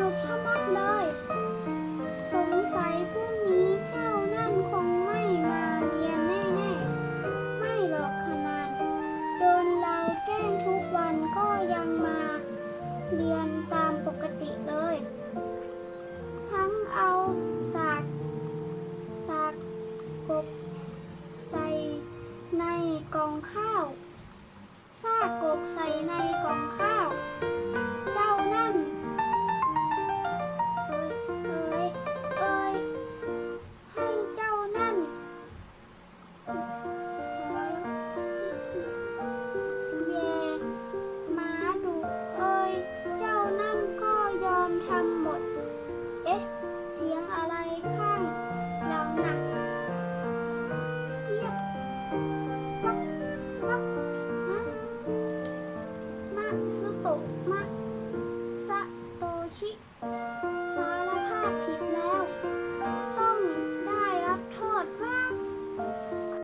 นุกชะมัดเลย สงสัยพรุ่งนี้เจ้านั่นคงไม่มาเรียนแน่ๆ ไม่หรอกขนาด โดนเราแกล้งทุกวันก็ยังมาเรียนตามปกติเลย ทั้งเอาสากสากกบใส่ในกล่องข้าว ซากกบใส่ในกล่องข้าว เสียงอะไรข้างลำหนักเรียกฟักฟักฮะมาสุโตะมาซาโตชิ